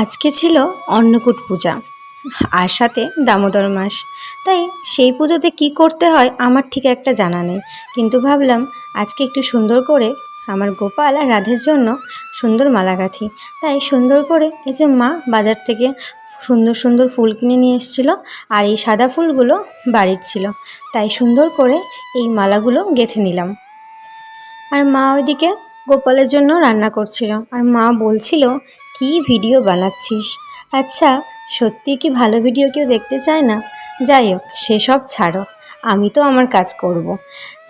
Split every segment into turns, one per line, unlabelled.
আজকে ছিল অন্নকূট পূজা আর সাথে দামোদর মাস। তাই সেই পুজোতে কি করতে হয় আমার ঠিক একটা জানা নেই। কিন্তু ভাবলাম আজকে একটু সুন্দর করে আমার গোপাল আর রাধের জন্য সুন্দর মালা গাঁথি তাই সুন্দর করে এই যে মা বাজার থেকে সুন্দর সুন্দর ফুল কিনে নিয়ে এসেছিল আর এই সাদা ফুলগুলো বাড়ির ছিল। তাই সুন্দর করে এই মালাগুলো গেঁথে নিলাম। আর মা ওইদিকে গোপালের জন্য রান্না করছিল। আর মা বলছিল, কি ভিডিও বানাচ্ছিস? আচ্ছা সত্যি কি ভালো ভিডিও কেউ দেখতে চায় না? যাই হোক, সেসব ছাড়ো, আমি তো আমার কাজ করব।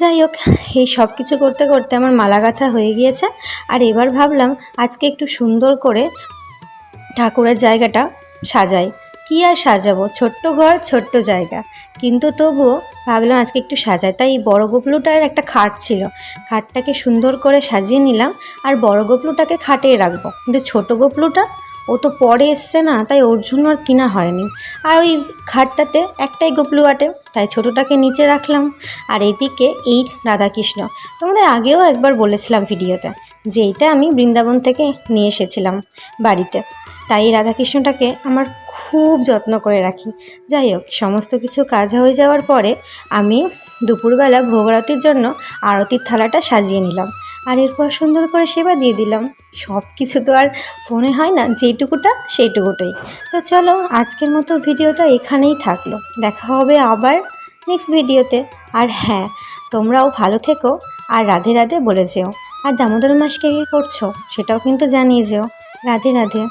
যাই হোক, এই সব কিছু করতে করতে আমার মালা গাঁথা হয়ে গিয়েছে, আর এবার ভাবলাম আজকে একটু সুন্দর করে ঠাকুরের জায়গাটা সাজাই। কি আর সাজাবো? ছোট্ট ঘর, ছোট্ট জায়গা। কিন্তু তবুও ভাবলাম আজকে একটু সাজাই। তাই বড় গোপলুটার একটা খাট ছিল। খাটটাকে সুন্দর করে সাজিয়ে নিলাম আর বড় গোপলুটাকে খাটেই রাখব। কিন্তু ছোট গোপলুটা ও তো পরে এসছে না, তাই ওর জন্য আর কিনা হয়নি। আর ওই খাটটাতে একটাই গোপলু আটে তাই ছোটোটাকে নিচে রাখলাম। আর এদিকে এই রাধাকৃষ্ণ। তোমাদের আগেও একবার বলেছিলাম ভিডিওতে যে এইটা আমি বৃন্দাবন থেকে নিয়ে এসেছিলাম বাড়িতে। তাই এই রাধাকৃষ্ণটাকে আমার খুব যত্ন করে রাখি। যাই হোক, সমস্ত কিছু কাজ হয়ে যাওয়ার পরে আমি দুপুরবেলা ভোগরাতির জন্য আরতির থালাটা সাজিয়ে নিলাম। আর এরপর সুন্দর করে সেবা দিয়ে দিলাম। সব কিছু তো আর ফোনে হয় না, যেটুকুটা সেইটুকুটাই। তো চলো, আজকের মতো ভিডিওটা এখানেই থাকল। দেখা হবে আবার নেক্সট ভিডিওতে। আর হ্যাঁ তোমরাও ভালো থেকো আর রাধে রাধে বলে যেও। আর দামোদর মাসকে কী করছ সেটাও কিন্তু জানিয়ে যেও। রাধে রাধে।